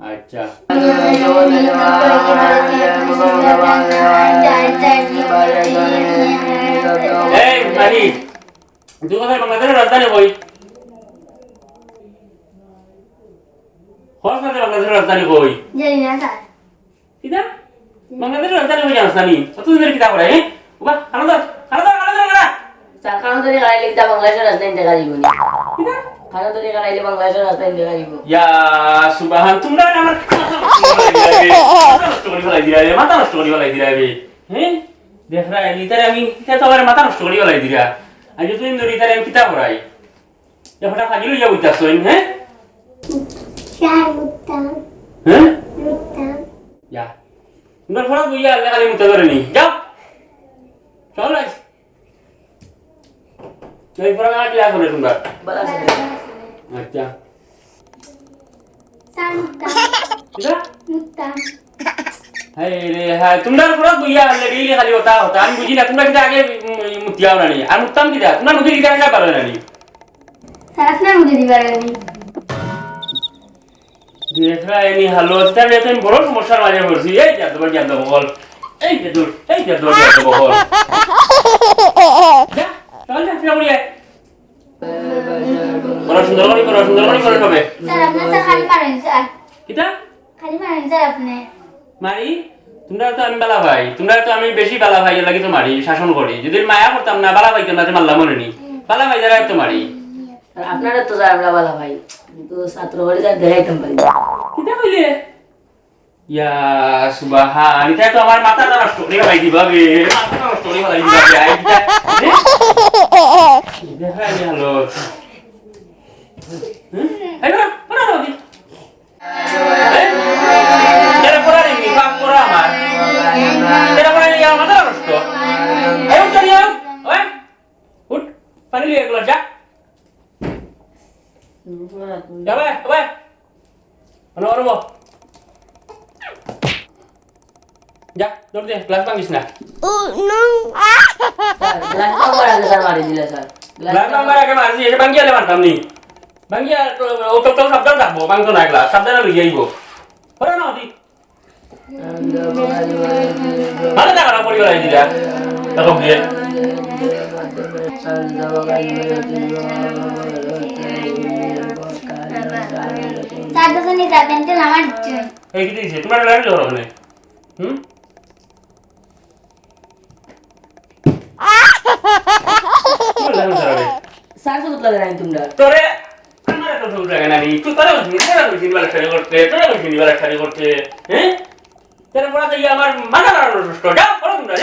নি. আচ্ছা। এই মারি তুই কোথায় বাংলাদেশের রাজধানী বই? কোন সাথে বাংলাদেশের রাজধানী বই? Jadi nasa. কিতা বাংলাদেশের রাজধানী বই জানাস নানি? কত দিনের কিতা করে হ্যাঁ বাবা আনন্দ আনন্দ আনন্দ আনন্দ। খানো তরি খাইলে ইতা বাংলাদেশের রাস্তায় দেখা দিব নি কিতা খানো তরি খাইলে বাংলাদেশের রাস্তায় দেখা দিব ইয়া সুবহান তোমরা আমার নষ্ট করে ফেলাই দিলা রে মাথা নষ্ট করে ফেলাই দিলা রে হ্যাঁ দেখ রা নিতারে আমি কিতা তো আমার মাথা নষ্ট করে ফেলাই দিলা আজ তুই ধরি তারে আমি কিতা করাই এখন খাজি লইয়া উইতাছ হ্যাঁ Syah hutan. হ্যাঁ Hutan. Ya. Nggak pernah bu ya, kali muter dari nih. Jauh. Soalnya. Jadi pernah nggak dia sudah tunggu. বলা আছে Aja. Santan. Tidak? Hutan. Hai re hai. Tunda pernah bu ya, lagi ini kali otak otak. Ani buji nak tunda kita aja mutiaw nani. Ani mutam kita. Tunda mungkin kita nggak baru nani. Sarafnya udah dibarani. দেখা এনি hello তাহলে তো আমি বড় সমস্যার মাঝে পড়ছি এই যা তোমার বল এই যে দূর এই যে দূর বল Sarafnya sekali marin sar. কিতা Kali marin sarafnya. মারি তোমরা তো আমি বালা ভাই তোমরা তো আমি বেশি বালা ভাই লাগি তো মারি শাসন করি। যদি মায়া করতাম না বালা ভাইতাম না মারলাম মনে নি। বালা ভাই যারা তো মারি। আপনারা তো যায় আমরা বলা ভাই কিন্তু ছাত্র বাড়ি যা দেখাইতাম পারি কিতা কইলে? ইয়া সুবহান এটা তো আমার মাথা নষ্ট করে ভাই দিবা মাথা নষ্ট করে ভাই দিবা আই দেখা নি Ajak. Ya weh, weh. Ano ano mo? Jak, deh, gelas bang Isna. Unung. Gelas bang mana kesal mari jelas bang. Gelas bang mana sih? Lewat kami. Bang Gia, untuk sabda tak bu, bang naik lah. Sabda lalu ya ibu. Orang nanti. Mana tak orang boleh lagi tidak? Tak kau আমার এত ভুল লাগে না শাড়ি করতে শাড়ি করতে হ্যাঁ? আমার যাও করো তোমরা